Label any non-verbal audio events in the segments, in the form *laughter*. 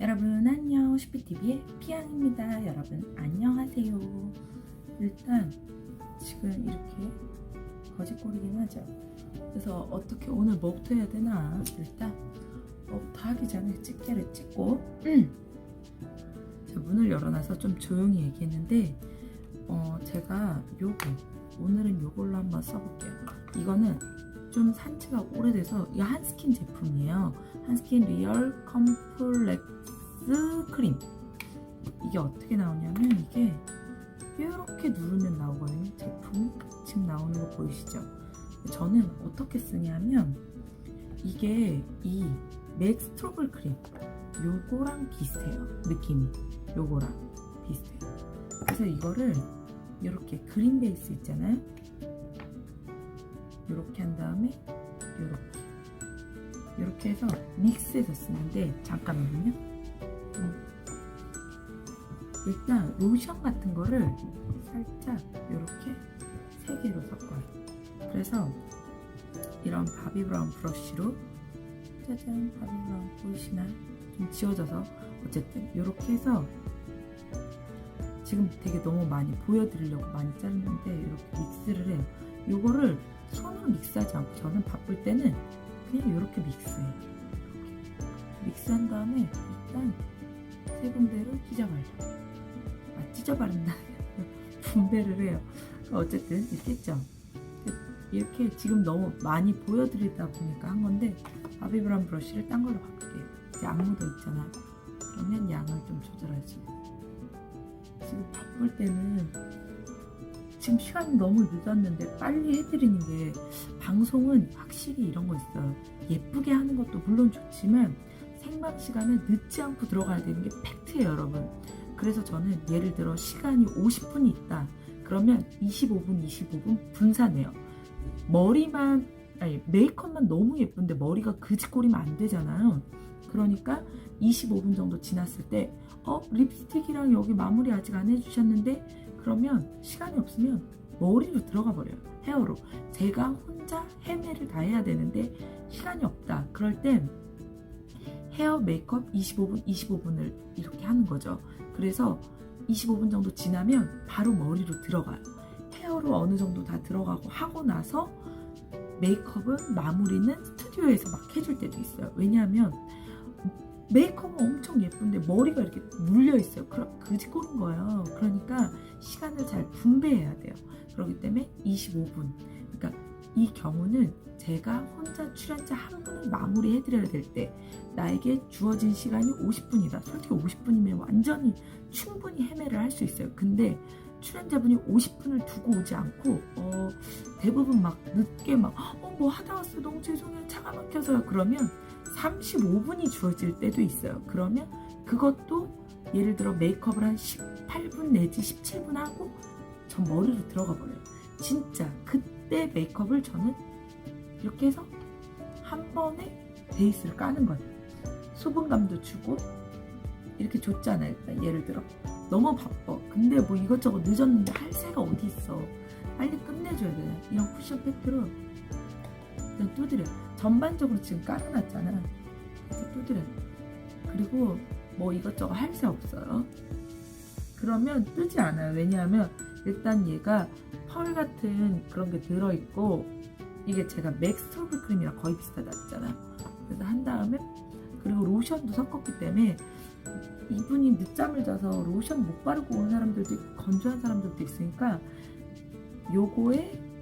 여러분 안녕. 슈피TV의 피앙입니다. 여러분 안녕하세요. 일단 지금 이렇게 거짓골이긴 하죠. 그래서 어떻게 오늘 뭐부터 해야 되나? 일단 뭐부터 하기 전에 집게를 찍고 음. 제가 문을 열어놔서 좀 조용히 얘기했는데 어 제가 요거 오늘은 요걸로 한번 써볼게요. 이거는 좀 산지가 오래돼서 이거 한스킨 제품이에요. 한스킨 리얼 컴플렉스 크림. 이게 어떻게 나오냐면 이게 이렇게 누르면 나오거든요. 제품이 지금 나오는 거 보이시죠? 저는 어떻게 쓰냐면 이게 이 맥스트로블 크림. 요거랑 비슷해요. 느낌이. 요거랑 비슷해요. 그래서 이거를 이렇게 그린 베이스 있잖아요 이렇게 한 다음에 이렇게 이렇게 해서 믹스해서 쓰는데 잠깐만요. 음. 일단 로션 같은 거를 살짝 이렇게 세 개로 섞어요. 그래서 이런 바비 브라운 브러쉬로 짜잔 바비 브라운 보이시나요? 좀 지워져서 어쨌든 이렇게 해서 지금 되게 너무 많이 보여드리려고 많이 자르는데 이렇게 믹스를 해요. 이거를 손으로 믹스하지 않고 저는 바쁠 때는 그냥 이렇게. 이렇게. 믹스한 다음에 일단 세 군데를 찢어발려. 아, 찢어 바른다. *laughs* 분배를 해요. 어쨌든 했죠. 이렇게 지금 너무 많이 보여드리다 보니까 한 건데 바비브라운 브러쉬를 딴 걸로 바꿀게요. 이제 안 묻어 있잖아. 그러면 양을 좀 조절하지. 지금 바쁠 때는 지금 시간이 너무 늦었는데 빨리 해드리는 게 방송은 확실히 이런 거 있어요. 예쁘게 하는 것도 물론 좋지만 생방 시간에 늦지 않고 들어가야 되는 게 팩트예요, 여러분. 그래서 저는 예를 들어 시간이 50분이 있다. 그러면 25분, 25분 분산해요. 머리만 아니 메이크업만 너무 예쁜데 머리가 그지꼴이면 안 되잖아요. 그러니까 25분 정도 지났을 때 어, 립스틱이랑 여기 마무리 아직 안 해주셨는데 그러면 시간이 없으면 머리로 들어가 버려요. 헤어로. 제가 혼자 헤매를 다 해야 되는데 시간이 없다. 그럴 땐 헤어 메이크업 25분, 25분을 이렇게 하는 거죠. 그래서 25분 정도 지나면 바로 머리로 들어가요. 헤어로 어느 정도 다 들어가고 하고 나서 메이크업은 마무리는 스튜디오에서 막 해줄 때도 있어요. 왜냐하면 메이크업은 엄청 예쁜데 머리가 이렇게 물려 있어요. 그럼 그지 꼬는 거예요. 그러니까 시간을 잘 분배해야 돼요. 그렇기 때문에 25분. 그러니까 이 경우는 제가 혼자 출연자 한 분을 마무리해 드려야 될 때 나에게 주어진 시간이 50분이다. 솔직히 50분이면 완전히 충분히 헤매를 할 수 있어요. 근데 출연자분이 50분을 두고 오지 않고 어, 대부분 막 늦게 막 어 뭐 하다 왔어 너무 죄송해요 차가 막혀서요 그러면 35분이 주어질 때도 있어요. 그러면 그것도 예를 들어 메이크업을 한 18분 내지 17분 하고 전 머리로 들어가 버려요. 진짜 그때 메이크업을 저는 이렇게 해서 한 번에 베이스를 까는 거예요. 수분감도 주고 이렇게 줬잖아요. 일단 예를 들어 너무 바빠. 근데 뭐 이것저것 늦었는데 할 새가 어디 있어. 빨리 끝내줘야 돼요. 이런 쿠션 팩트로 일단 두드려. 전반적으로 지금 깔아놨잖아. 그래서 두드려. 그리고 뭐 이것저것 할 새 없어요. 그러면 뜨지 않아요. 왜냐하면 일단 얘가 펄 같은 그런 게 들어있고 이게 제가 맥스토블 크림이랑 거의 비슷하다 했잖아요. 그래서 한 다음에 그리고 로션도 섞었기 때문에 이분이 늦잠을 자서 로션 못 바르고 온 사람들도 있고 건조한 사람들도 있으니까 요거에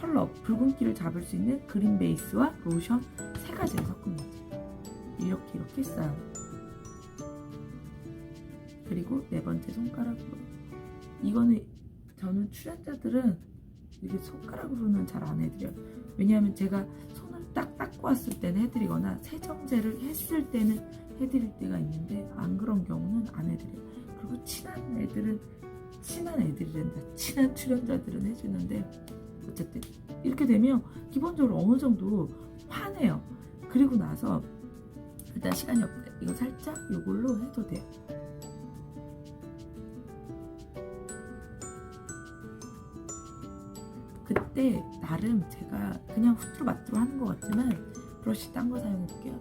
컬러 붉은기를 잡을 수 있는 그린 베이스와 로션 세 가지를 섞은 거죠. 이렇게 이렇게 했어요. 그리고 네 번째 손가락으로 이거는 저는 출연자들은 이렇게 손가락으로는 잘 안 해드려요. 왜냐하면 제가 손을 딱 닦고 왔을 때는 해드리거나 세정제를 했을 때는 해드릴 때가 있는데 안 그런 경우는 안 해드려요. 그리고 친한 애들은 친한 애들이란다. 친한 출연자들은 해주는데 어쨌든 이렇게 되면 기본적으로 어느 정도 화내요. 그리고 나서 일단 시간이 없대. 이거 살짝 이걸로 해도 돼요. 그때 나름 제가 그냥 후뚜루 마뚜루 하는 것 같지만 브러쉬 딴 거 사용해 볼게요.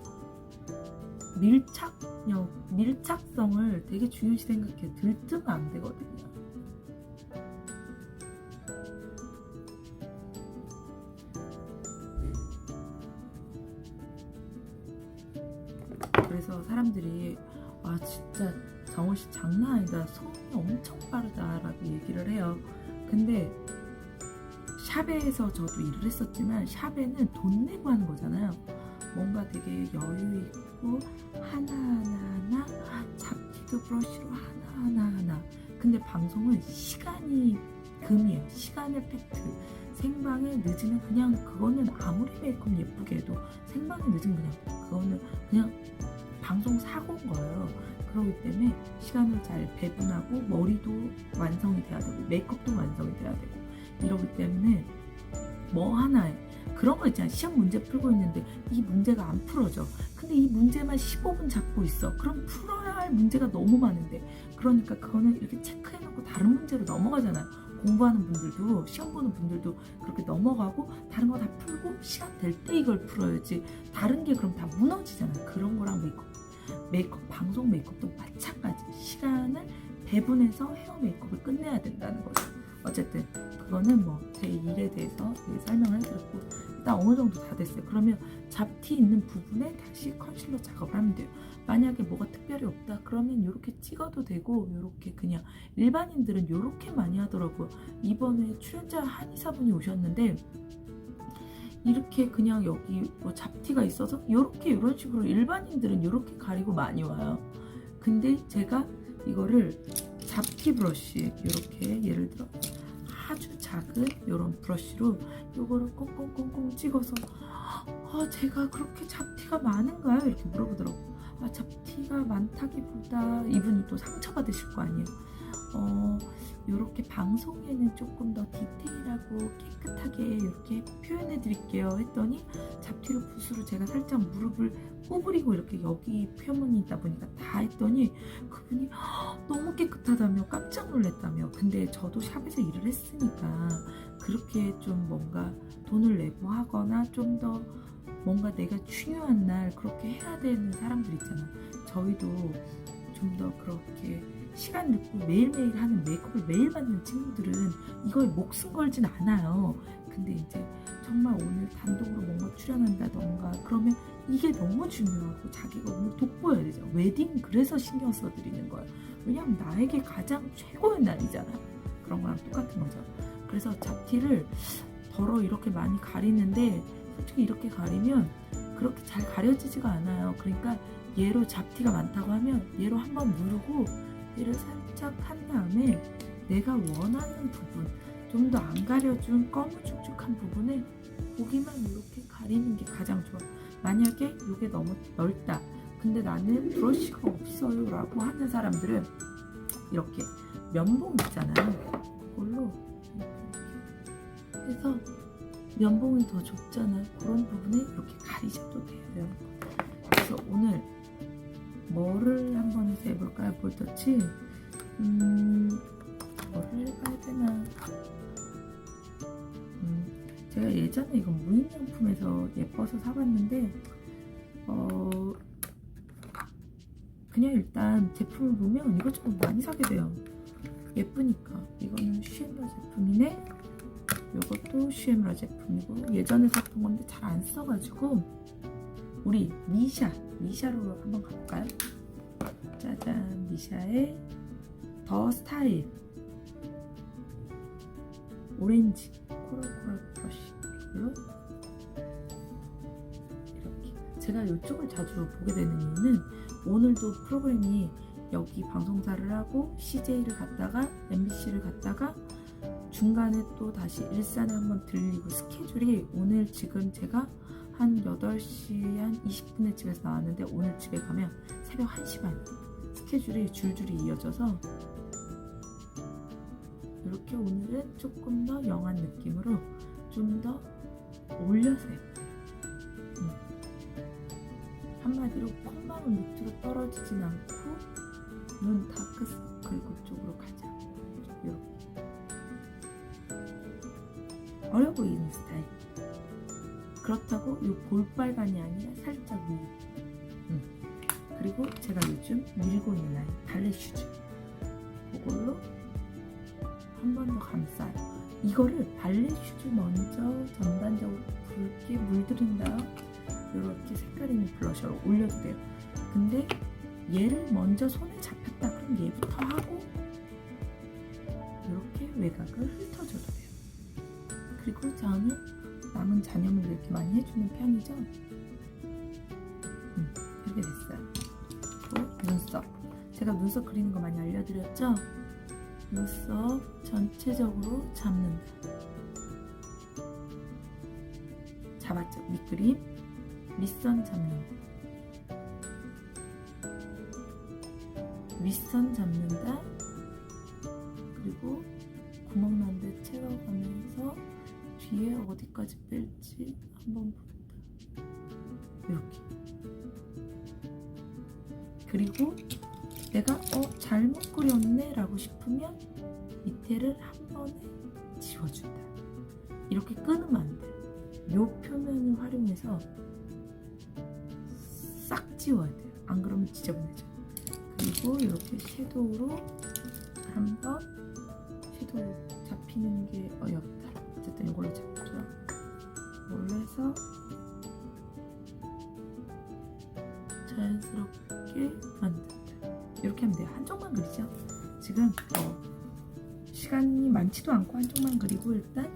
밀착력, 밀착성을 되게 중요시 생각해. 들뜨면 안 되거든요. 아니다. 손이 엄청 빠르다라고 얘기를 해요. 근데 샵에서 저도 일을 했었지만 샵에는 돈 내고 하는 거잖아요. 뭔가 되게 여유 있고 하나하나 잡티도 브러쉬로 하나하나 근데 방송은 시간이 금이에요. 시간의 팩트. 생방에 늦으면 그냥 그거는 아무리 메이크업 예쁘게 해도 생방에 늦으면 그냥 그거는 그냥 방송 사고인 거예요. 그렇기 때문에 시간을 잘 배분하고 머리도 완성이 돼야 되고 메이크업도 완성이 돼야 되고 이러기 때문에 뭐 하나에 그런 거 있잖아 시험 문제 풀고 있는데 이 문제가 안 풀어져. 근데 이 문제만 15분 잡고 있어. 그럼 풀어야 할 문제가 너무 많은데. 그러니까 그거는 이렇게 체크해놓고 다른 문제로 넘어가잖아요. 공부하는 분들도 시험 보는 분들도 그렇게 넘어가고 다른 거 다 풀고 시간 될 때 이걸 풀어야지. 다른 게 그럼 다 무너지잖아요. 그런 거랑 메이크업 메이크업 방송 메이크업도 마찬가지. 시간을 배분해서 헤어 메이크업을 끝내야 된다는 거죠. 어쨌든 그거는 뭐 제 일에 대해서 설명을 해드렸고 일단 어느 정도 다 됐어요. 그러면 잡티 있는 부분에 다시 컨실러 작업을 하면 돼요. 만약에 뭐가 특별히 없다 그러면 이렇게 찍어도 되고 이렇게 그냥 일반인들은 이렇게 많이 하더라고요. 이번에 출연자 한의사분이 오셨는데 이렇게 그냥 여기 뭐 잡티가 있어서 이렇게 이런 식으로 일반인들은 이렇게 가리고 많이 와요. 근데 제가 이거를 잡티 브러쉬 이렇게 예를 들어 아주 작은 이런 브러쉬로 이거를 꽁꽁꽁꽁 찍어서 아 제가 그렇게 잡티가 많은가요? 이렇게 물어보더라고. 아 잡티가 많다기보다 이분이 또 상처받으실 거 아니에요. 어 이렇게 방송에는 조금 더 디테일하고 깨끗하게 이렇게 표현해 드릴게요 했더니 잡티로 붓으로 제가 살짝 무릎을 구부리고 이렇게 여기 표면이 있다 보니까 다 했더니 그분이 너무 깨끗하다며 깜짝 놀랐다며. 근데 저도 샵에서 일을 했으니까 그렇게 좀 뭔가 돈을 내고 하거나 좀 더 뭔가 내가 중요한 날 그렇게 해야 되는 사람들 있잖아. 저희도 좀 더 그렇게 시간 넣고 매일매일 하는 메이크업을 매일 받는 친구들은 이거에 목숨 걸진 않아요 근데 이제 정말 오늘 단독으로 뭔가 출연한다던가 그러면 이게 너무 중요하고 자기가 오늘 돋보여야 되죠 웨딩 그래서 신경 써드리는 거예요 왜냐면 나에게 가장 최고의 날이잖아. 그런 거랑 똑같은 거죠. 그래서 잡티를 덜어 이렇게 많이 가리는데 솔직히 이렇게 가리면 그렇게 잘 가려지지가 않아요. 그러니까 얘로 잡티가 많다고 하면 얘로 한번 누르고 얘를 살짝 한 다음에 내가 원하는 부분 좀 더 안 가려준 검은죽죽한 부분에 고기만 이렇게 가리는 게 가장 좋아. 만약에 이게 너무 넓다. 근데 나는 브러쉬가 없어요 라고 하는 사람들은 이렇게 면봉 있잖아요 그걸로 해서 면봉이 더 좁잖아요 그런 부분에 이렇게 가리셔도 돼요 그래서 오늘 뭐를 한번 해서 해 볼까요 볼터치 음 뭐를 해봐야 되나 음 제가 예전에 이거 무인명품에서 예뻐서 사봤는데 어 그냥 일단 제품을 보면 이것저것 많이 사게 돼요. 예쁘니까. 이거는 슈엠라 제품이네. 이것도 슈엠라 제품이고 예전에 샀던 건데 잘 안 써가지고 우리 미샤 미샤로 한번 가볼까요? 짜잔 미샤의 더 스타일. 오렌지 코랄 코랄 브러쉬 이걸로. 이렇게. 제가 이쪽을 자주 보게 되는 이유는 오늘도 프로그램이 여기 방송사를 하고 CJ를 갔다가 MBC를 갔다가 중간에 또 다시 일산에 한번 들리고 스케줄이 오늘 지금 제가 한 8시 한 20분에 집에서 나왔는데 오늘 집에 가면 새벽 1시 반 스케줄이 줄줄이 이어져서 이렇게 오늘은 조금 더 영한 느낌으로 좀 더 올려서 해요. 음. 한마디로 콧망울 밑으로 떨어지진 않고 눈 다크서클 그쪽으로 가자 이렇게 어려 보이는 스타일 그렇다고 이 볼빨간이 아니라 살짝 위 음. 그리고 제가 요즘 밀고 있는 라인 발레 슈즈 그걸로 한 번 더 감싸요. 이거를 발레 슈즈 먼저 전반적으로 붉게 물들인 다음 이렇게 색깔 있는 블러셔로 올려도 돼요. 근데 얘를 먼저 손에 잡혔다 그럼 얘부터 하고 이렇게 외곽을 훑어줘도 돼요. 그리고 저는 남은 잔여물 이렇게 많이 해주는 편이죠. 음, 이렇게 됐어요. 제가 눈썹 그리는 거 많이 알려드렸죠? 눈썹 전체적으로 잡는다. 잡았죠? 밑그림. 밑선 잡는다. 윗선 잡는다. 그리고 구멍 난 데 채워가면서 뒤에 어디까지 뺄지 한번 본다. 이렇게. 그리고 내가 어 잘못 그렸네 라고 싶으면 밑에를 한 번에 지워준다. 이렇게 끊으면 안 돼. 요 표면을 활용해서 싹 지워야 돼요. 안 그러면 지저분해져. 그리고 이렇게 섀도우로 한번 많지도 않고 한쪽만 그리고 일단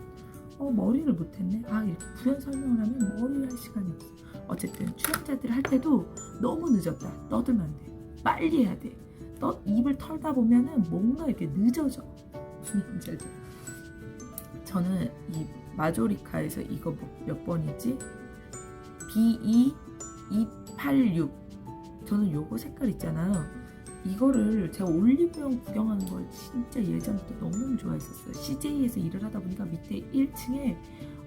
어, 머리를 못했네. 아 이렇게 부연 설명을 하면 머리 할 시간이 없어. 어쨌든 출연자들 할 때도 너무 늦었다. 떠들면 안 돼. 빨리 해야 돼. 떠, 입을 털다 보면은 뭔가 이렇게 늦어져. 알죠? 저는 이 마조리카에서 이거 뭐- 몇 번이지? B2286 저는 요거 색깔 있잖아요. 이거를 제가 올리브영 구경하는 걸 진짜 예전부터 너무너무 좋아했었어요. CJ에서 일을 하다 보니까 밑에 1층에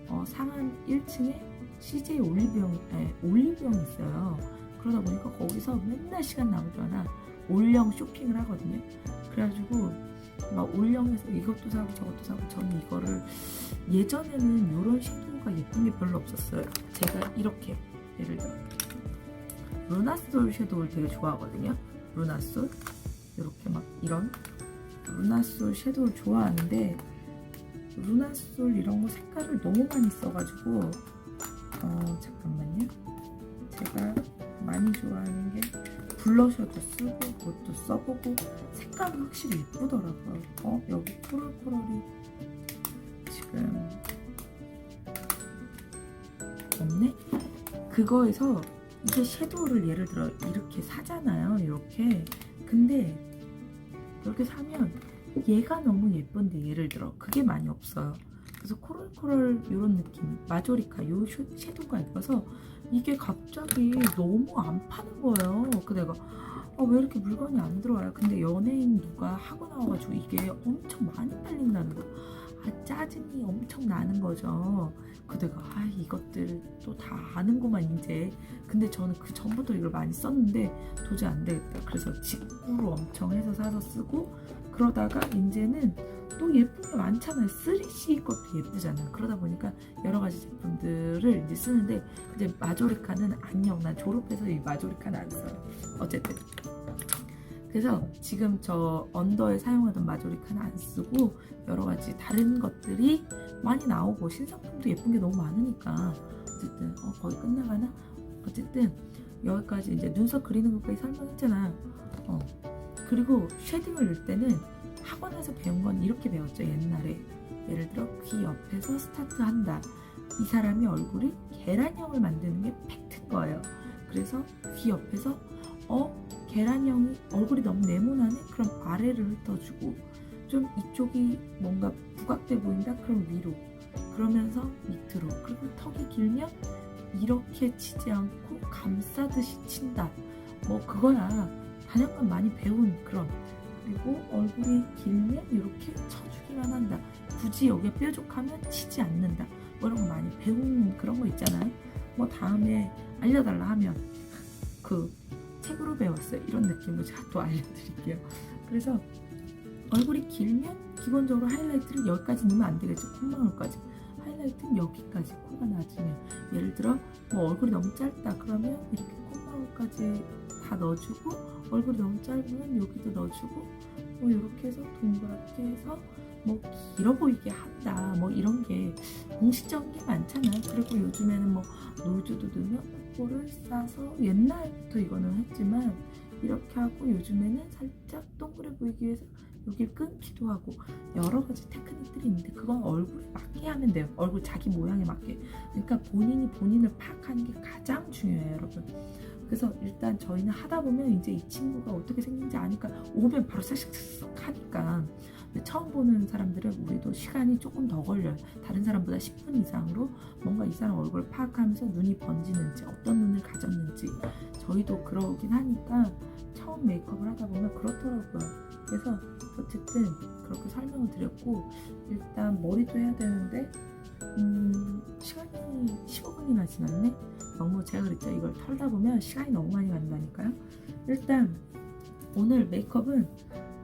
어, 상한 1층에 CJ 올리브영 에, 올리브영이 있어요. 그러다 보니까 거기서 맨날 시간 남을 때마다 올영 쇼핑을 하거든요. 그래가지고 막 올영에서 이것도 사고 저것도 사고 저는 이거를 예전에는 이런 섀도우가 예쁜 게 별로 없었어요. 제가 이렇게 예를 들어 루나솔 섀도우를 되게 좋아하거든요. 루나솔 이렇게 막 이런 루나솔 섀도우를 좋아하는데 루나솔 이런 거 색깔을 너무 많이 써가지고 어 잠깐만요. 제가 많이 좋아하는 게 블러셔도 쓰고 그것도 써보고 색감은 확실히 예쁘더라고요. 어 여기 코럴코럴이 지금 없네? 그거에서 이게 섀도우를 예를 들어 이렇게 사잖아요. 이렇게. 근데 이렇게 사면 얘가 너무 예쁜데 예를 들어 그게 많이 없어요. 그래서 코럴코럴 이런 느낌 마조리카 요 슈- 섀도우가 예뻐서 이게 갑자기 너무 안 파는 거예요. 그 내가 아, 왜 이렇게 물건이 안 들어와요? 근데 연예인 누가 하고 나와가지고 이게 엄청 많이 팔린다는 거. 아, 짜증이 엄청 나는 거죠. 그 내가 아 이것들 또 다 아는구만 이제. 근데 저는 그 전부터 이걸 많이 썼는데 도저히 안 되겠다. 그래서 직구로 엄청 해서 사서 쓰고 그러다가 이제는 또 예쁜 게 많잖아요. 3C 것도 예쁘잖아요. 그러다 보니까 여러 가지 제품들을 이제 쓰는데 이제 마조리카는 안녕. 난 졸업해서 이 마조리카는 안 써요. 어쨌든. 그래서 지금 저 언더에 사용하던 마조리카는 안 쓰고 여러 가지 다른 것들이 많이 나오고 신상품도 예쁜 게 너무 많으니까 어쨌든 어, 거의 끝나가나? 어쨌든 여기까지 이제 눈썹 그리는 것까지 설명했잖아. 어. 그리고 쉐딩을 넣을 때는 학원에서 배운 건 이렇게 배웠죠 옛날에 예를 들어 귀 옆에서 스타트한다. 이 사람이 얼굴이 계란형을 만드는 게 팩트인 거예요. 그래서 귀 옆에서 어 계란형이 얼굴이 너무 네모나네? 그럼 아래를 훑어주고 좀 이쪽이 뭔가 부각돼 보인다? 그럼 위로. 그러면서 밑으로. 그리고 턱이 길면 이렇게 치지 않고 감싸듯이 친다. 뭐 그거야. 단연간 많이 배운 그런. 그리고 얼굴이 길면 이렇게 쳐주기만 한다. 굳이 여기에 뾰족하면 치지 않는다. 뭐 이런 거 많이 배운 그런 거 있잖아요. 뭐 다음에 알려달라 하면 그 책으로 배웠어요. 이런 느낌으로 제가 또 알려드릴게요. 그래서 얼굴이 길면 기본적으로 하이라이트를 여기까지 넣으면 안 되겠죠. 콧망울까지. 하이라이트는 여기까지 코가 낮으면 예를 들어 뭐 얼굴이 너무 짧다 그러면 이렇게 콧망울까지 다 넣어주고 얼굴이 너무 짧으면 여기도 넣어주고 뭐 이렇게 해서 동그랗게 해서 뭐 길어 보이게 한다 뭐 이런 게 공식적인 게 많잖아요 그리고 요즘에는 뭐 노즈도 넣으면 코를 싸서 옛날부터 이거는 했지만 이렇게 하고 요즘에는 살짝 동그래 보이기 위해서 여기를 끊기도 하고 여러 가지 테크닉들이 있는데 그건 얼굴에 맞게 하면 돼요. 얼굴 자기 모양에 맞게. 그러니까 본인이 본인을 파악하는 게 가장 중요해요 여러분. 그래서 일단 저희는 하다 보면 이제 이 친구가 어떻게 생긴지 아니까 오면 바로 싹싹싹 하니까 처음 보는 사람들은 우리도 시간이 조금 더 걸려요. 다른 사람보다 10분 이상으로 뭔가 이 사람 얼굴을 파악하면서 눈이 번지는지 어떤 눈을 가졌는지 저희도 그러긴 하니까 처음 메이크업을 하다 보면 그렇더라고요. 그래서 어쨌든 그렇게 설명을 드렸고 일단 머리도 해야 되는데 음, 시간이 15분이나 지났네? 너무 제가 그랬죠. 이걸 털다 보면 시간이 너무 많이 간다니까요. 일단 오늘 메이크업은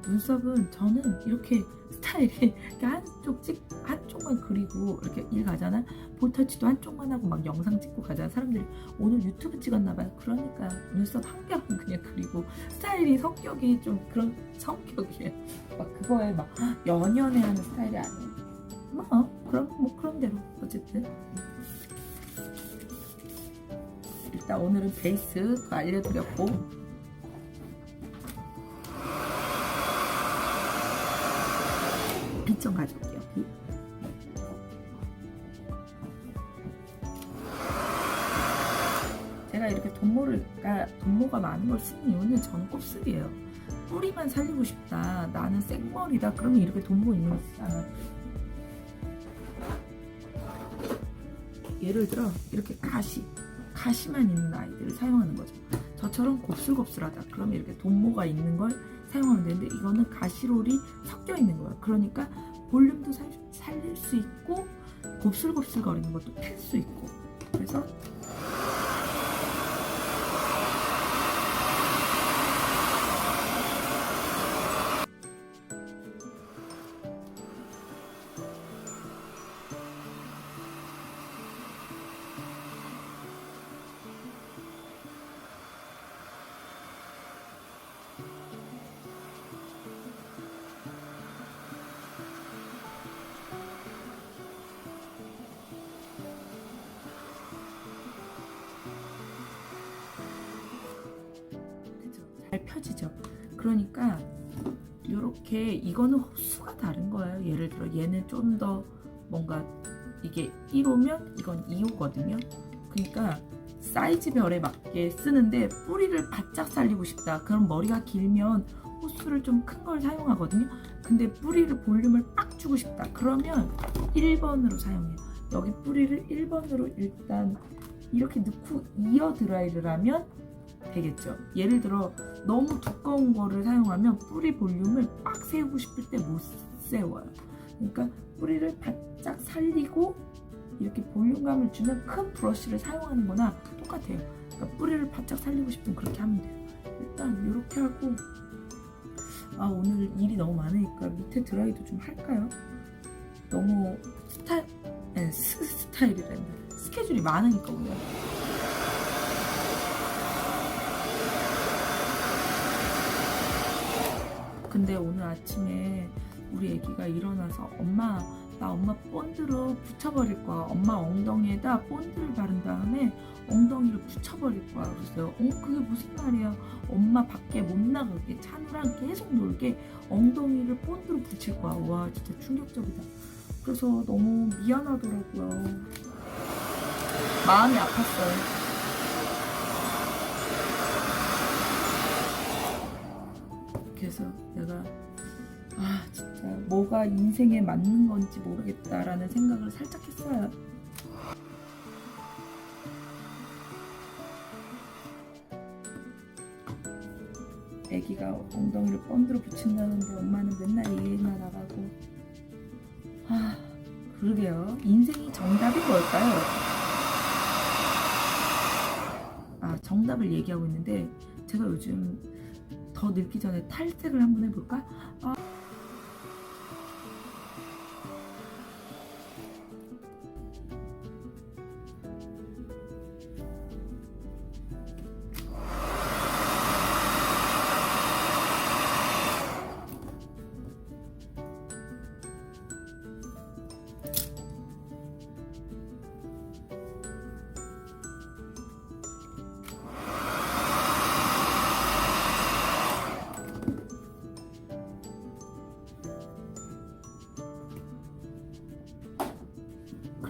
눈썹은 저는 이렇게 스타일이 이렇게 한쪽 찍 한쪽만 그리고 이렇게 일 가잖아? 볼터치도 한쪽만 하고 막 영상 찍고 가잖아 사람들이. 오늘 유튜브 찍었나 봐요. 그러니까 눈썹 한 겹은 그냥 그리고 스타일이 성격이 좀 그런 성격이에요. 막 그거에 막 연연해 하는 스타일이 아니에요. 뭐 그럼 뭐 그런 대로 어쨌든. 일단 오늘은 베이스 알려드렸고 좀 가져올게요. 빛. 제가 이렇게 돈모를가 돈모가 많은 걸 쓰는 이유는 저는 곱슬이에요. 뿌리만 살리고 싶다. 나는 생머리다. 그러면 이렇게 돈모 있는 거 쓰잖아. 예를 들어 이렇게 가시 가시만 있는 아이들을 사용하는 거죠. 저처럼 곱슬곱슬하다. 그러면 이렇게 돈모가 있는 걸 사용하면 되는데 이거는 가시롤이 섞여 있는 거예요. 그러니까 볼륨도 살, 살릴 수 있고 곱슬곱슬 거리는 것도 필 수 있고. 그래서 그러니까 이렇게 이거는 호수가 다른 거예요. 예를 들어 얘는 좀 더 뭔가 이게 1호면 이건 2호거든요. 그러니까 사이즈별에 맞게 쓰는데 뿌리를 바짝 살리고 싶다. 그럼 머리가 길면 호수를 좀 큰 걸 사용하거든요. 근데 뿌리를 볼륨을 빡 주고 싶다. 그러면 1번으로 사용해요. 여기 뿌리를 1번으로 일단 이렇게 넣고 이어 드라이를 하면 되겠죠. 예를 들어 너무 두꺼운 거를 사용하면 뿌리 볼륨을 빡 세우고 싶을 때 못 세워요. 그러니까 뿌리를 바짝 살리고 이렇게 볼륨감을 주면 큰 브러쉬를 사용하는 거나 똑같아요. 그러니까 뿌리를 바짝 살리고 싶으면 그렇게 하면 돼요. 일단 이렇게 하고 아 오늘 일이 너무 많으니까 밑에 드라이도 좀 할까요? 너무 스타일 네, 스, 스타일이란다. 스케줄이 많으니까 오늘. 근데 오늘 아침에 우리 애기가 일어나서 엄마 나 엄마 본드로 붙여버릴 거야. 엄마 엉덩이에다 본드를 바른 다음에 엉덩이를 붙여버릴 거야. 그랬어요. 어 그게 무슨 말이야? 엄마 밖에 못 나가게 찬우랑 계속 놀게 엉덩이를 본드로 붙일 거야. 와 진짜 충격적이다. 그래서 너무 미안하더라고요. 마음이 아팠어요. 그래서 내가 아 진짜 뭐가 인생에 맞는 건지 모르겠다라는 생각을 살짝 했어요. 아기가 엉덩이를 본드로 붙인다는데 엄마는 맨날 일이나 나가고 아 그러게요 인생이 정답이 뭘까요? 아 정답을 얘기하고 있는데 제가 요즘 더 늙기 전에 탈색을 한번 해볼까? 아.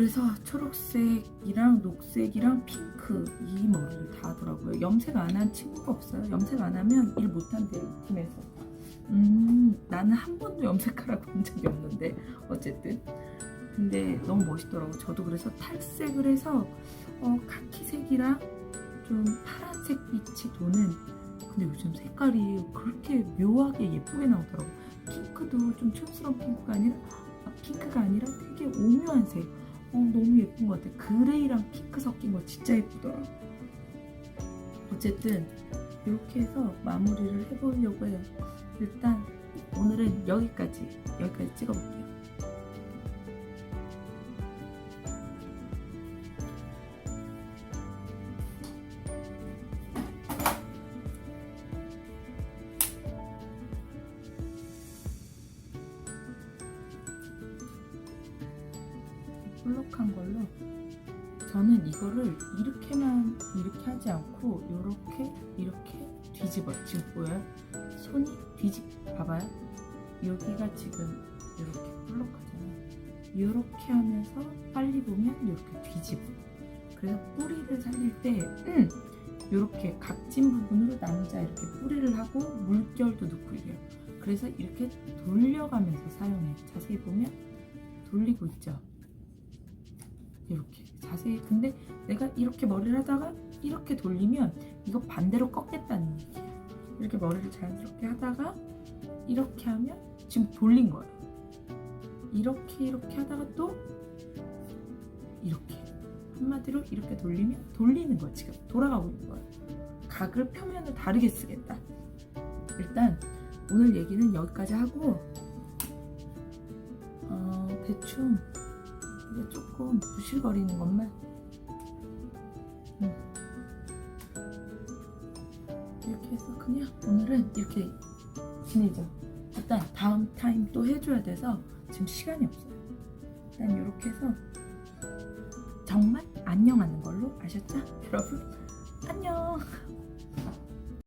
그래서 초록색이랑 녹색이랑 핑크 이 머리를 다 하더라고요. 염색 안 한 친구가 없어요. 염색 안 하면 일 못한대요 이 팀에서. 음 나는 한 번도 염색하라고 한 적이 없는데 어쨌든 근데 너무 멋있더라고. 저도 그래서 탈색을 해서 어, 카키색이랑 좀 파란색 빛이 도는 근데 요즘 색깔이 그렇게 묘하게 예쁘게 나오더라고. 핑크도 좀 촌스러운 핑크가 아니라 아, 핑크가 아니라 되게 오묘한 색. 어, 너무 예쁜 것 같아. 그레이랑 핑크 섞인 거 진짜 예쁘더라. 어쨌든 이렇게 해서 마무리를 해보려고 해요. 일단 오늘은 여기까지 여기까지 찍어볼게요. 볼록한 걸로 저는 이거를 이렇게만 이렇게 하지 않고 이렇게 이렇게 뒤집어 지금 보여요? 손이 뒤집 봐봐요. 여기가 지금 이렇게 볼록하잖아요. 이렇게 하면서 빨리 보면 이렇게 뒤집어. 그래서 뿌리를 살릴 때 음, 이렇게 각진 부분으로 남자 이렇게 뿌리를 하고 물결도 넣고 이래요. 그래서 이렇게 돌려가면서 사용해 자세히 보면 돌리고 있죠 이렇게 자세히. 근데 내가 이렇게 머리를 하다가 이렇게 돌리면 이거 반대로 꺾겠다는 얘기야. 이렇게 머리를 자연스럽게 하다가 이렇게 하면 지금 돌린 거예요 이렇게 이렇게 하다가 또 이렇게. 한마디로 이렇게 돌리면 돌리는 거야 지금. 돌아가고 있는 거야. 각을 표면을 다르게 쓰겠다. 일단 오늘 얘기는 여기까지 하고 어, 대충 이게 조금 부실거리는 것만 음. 이렇게 해서 그냥 오늘은 이렇게 지내죠 일단 다음 타임 또 해줘야 돼서 지금 시간이 없어요 일단 이렇게 해서 정말 안녕하는 걸로 아셨죠? *laughs* 여러분 안녕